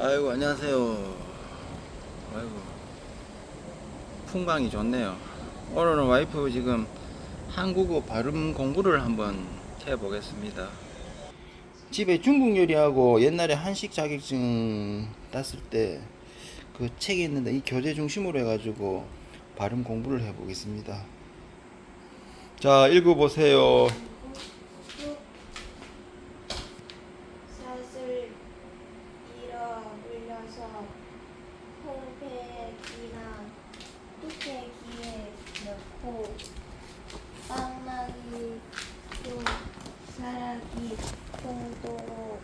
아이고 안녕하세요. 아이고 풍광이 좋네요. 오늘은 와이프 지금 한국어 발음 공부를 한번 해보겠습니다. 집에 중국 요리하고 옛날에 한식 자격증 땄을 때 그 책이 있는데 이 교재 중심으로 해가지고 발음 공부를 해보겠습니다. 자 읽어보세요. 샷을 밀어 올려서 홈페이지나 뚝배기에 넣고 빵망이 또 사라기 정도로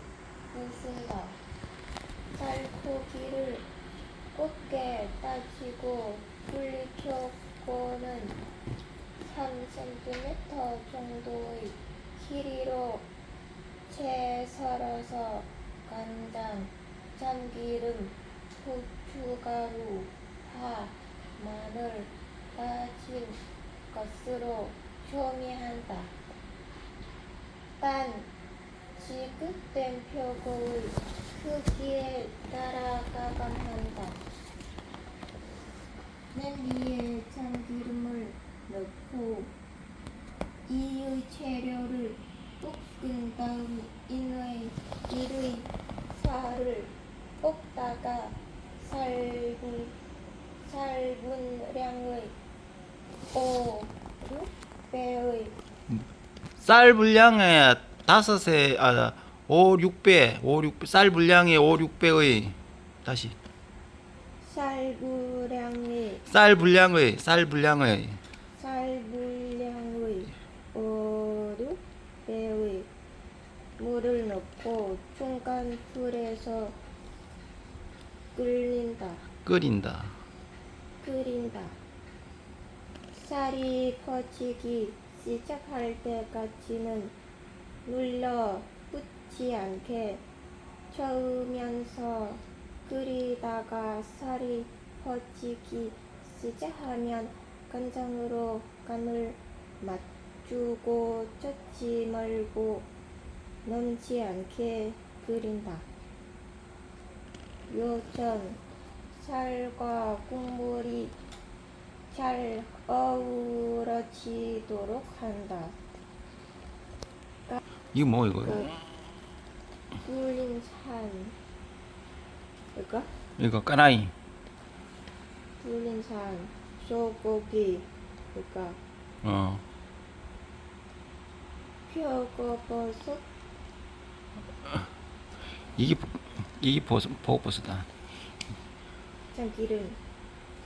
부순다. 살코기를 곱게 따지고 불 켜고는 3cm 정도의 길이로 채 썰어서 간장, 참기름, 고춧가루, 파, 마늘, 다진 것으로 조미한다. 단, 지급된 표고의 크기에 따라 가감한다. 냄비에 참기름을 넣고 이의 재료를 볶은 다음 이의 이의 살을 볶다가 살분 살분량의 5, 6배의 쌀 분량의 다섯에 아 5, 6배, 5, 6배 쌀 분량의 5, 6배의 다시. 살분량의 쌀 분량의 쌀 분량의. 살분량의 5, 6배의 물을 넣고 중간 불에서 끓인다. 끓인다. 끓인다. 쌀이 퍼지기 시작할 때까지는 눌러 붙지 않게 저으면서 끓이다가 쌀이 퍼지기 시작하면 간장으로 간을 맞추고 젓지 말고 넘지 않게 끓인다. 요전 쌀과 국물이 잘 어우러지도록 한다. 이거 뭐 이거? 그 꿀린 산 이거 이거 까나이. 꿀린 산 소고기 이거 어. 표고버섯 이게 이게 버섯 버섯다. 참기름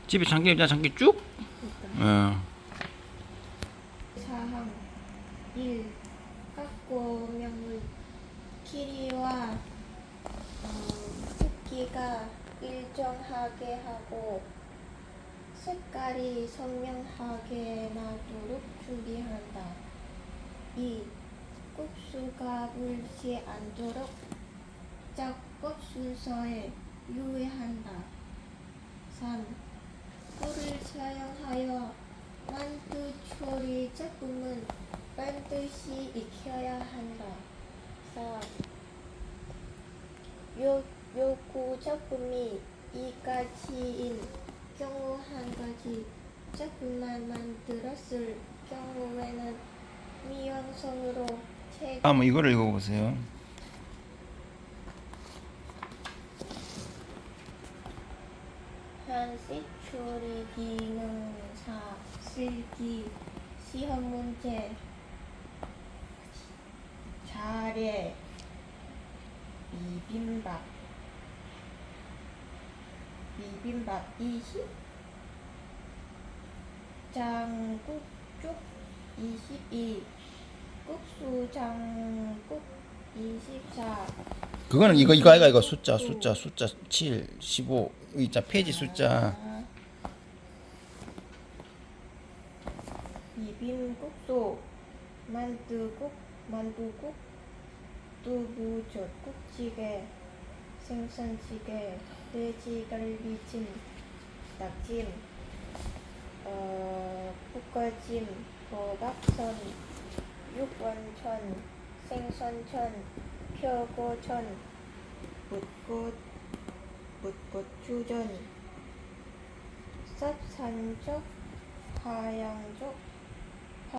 집에 참기름 있잖아 참기름 쭉. 이거 어. 사항 1. 갖고 명의 길이와 어, 크기가 일정하게 하고 색깔이 선명하게 나도록 준비한다. 2. 국수가 불지 않도록 작 업 순서에 유의한다. 3. 꿀을 사용하여 만두 조리 제품은 반드시 익혀야 한다. 4. 요, 요구 제품이 이 가지인 경우 한 가지 제품만 만들었을 경우에는 미완성으로 책 한번 이거를 읽어보세요. 한식 조리 기능사 실기 시험 문제 자례 비빔밥. 비빔밥 20 장국죽 22 국수 장국 24 그거는 이거 이거 아이가 이거 숫자 숫자 숫자 7, 15 있자 페이지 숫자. 비빔국수, 만두국, 만두국, 두부젓 국찌개, 생선찌개, 돼지갈비찜, 닭찜, 어, 볶아찜, 호박선, 육원천, 생선천, 표고천, 붓꽃, 붓고추전. 쌉산적 하양적